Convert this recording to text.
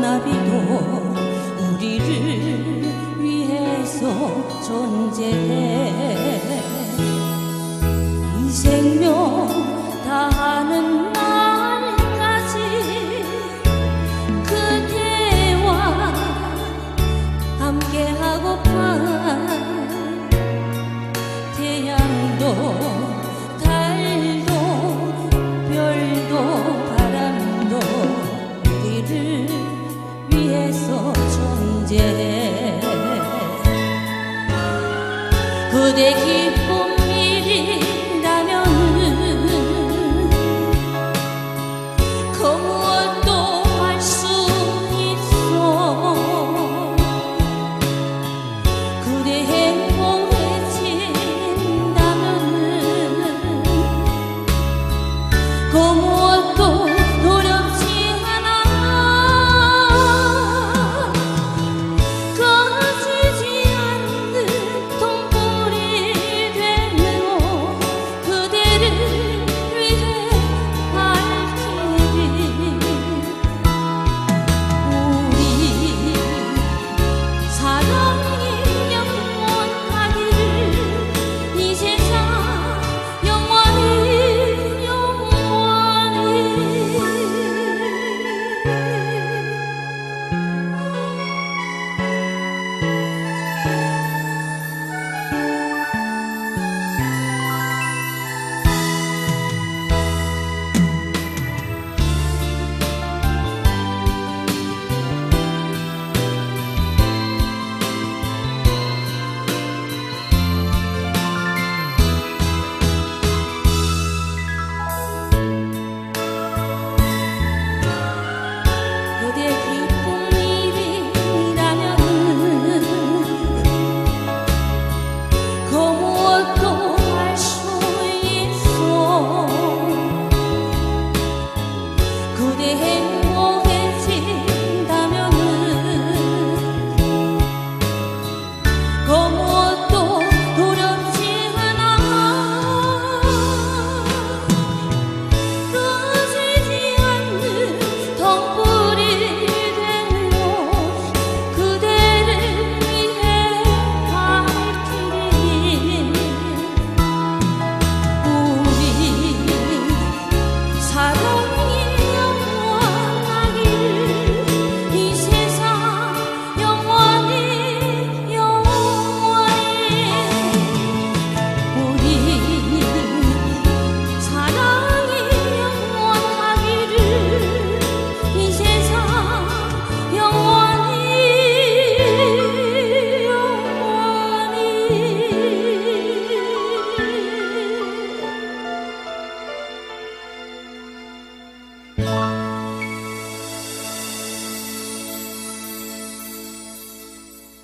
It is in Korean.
나비도 우리를 위해서 존재해. 이 생명 다하는 날까지 그대와 함께하고파 태양도 존재해 그대 길